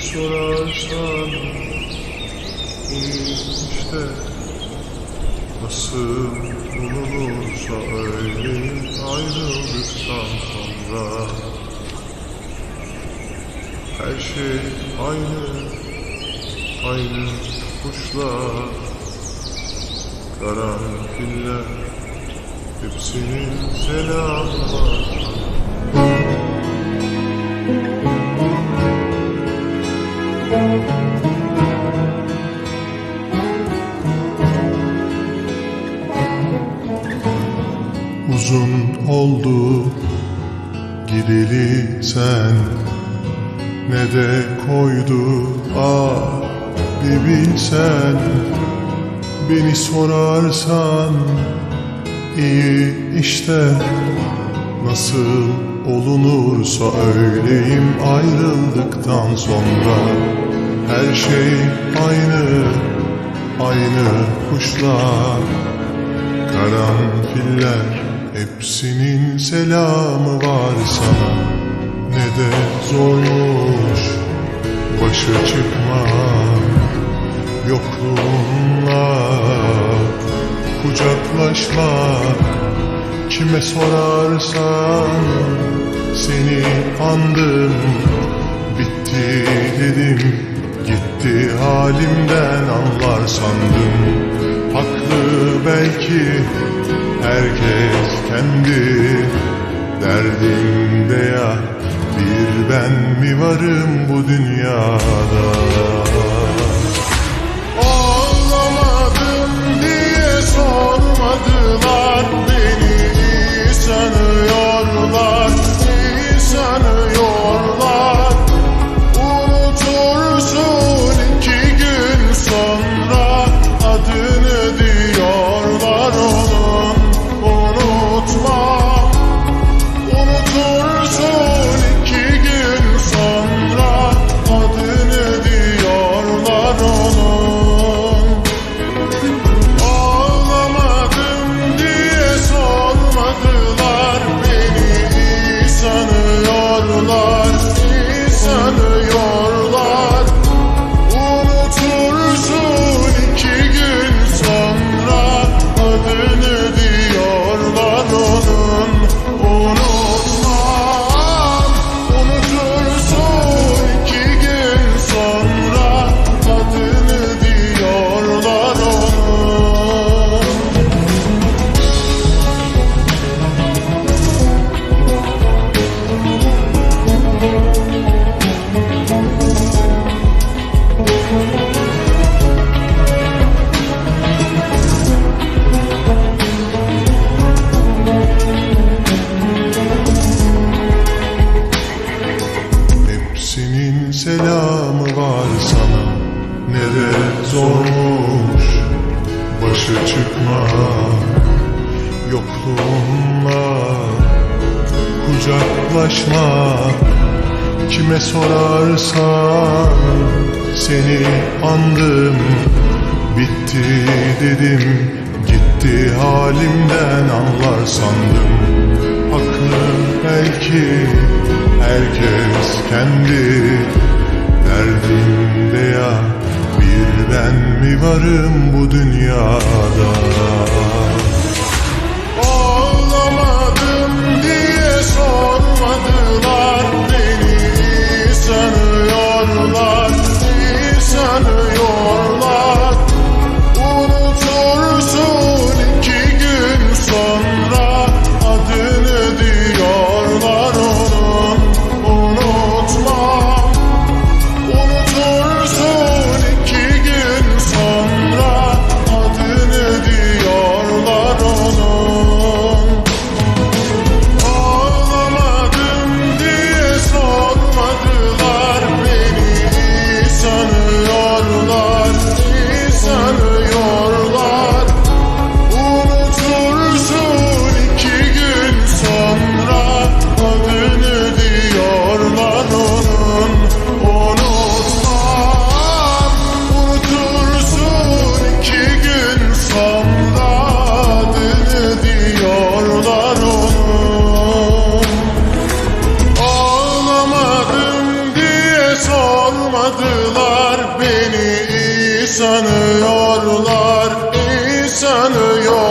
Sorarsan işte Nasıl bulunursa öyle ayrıldıktan sonra Her şey aynı, aynı kuşlar Karanfiller Hepsinin selamı var Uzun oldu gideli sen. Ne de koydu ah bir bilsen Beni sorarsan iyi işte. Nasıl olunursa öyleyim ayrıldıktan sonra Her şey aynı, aynı kuşlar. Karanfiller hepsinin selamı var sana. Ne de zormuş başa çıkmak. Yokluğunla kucaklaşmak. Kime sorarsan seni andım. Bitti dedim gitti halimden anlar sandım. Haklı belki herkes kendi derdinde ya. Bir ben mi varım bu dünyada selamı var sana? Ne de zormuş Başa çıkmak? Yokluğunla Kucaklaşmak? Kime sorarsan Seni andım. Bitti dedim Gitti halimden anlar sandım. Haklı belki herkes kendi derdinde ya Bir ben mi varım bu dünyada Beni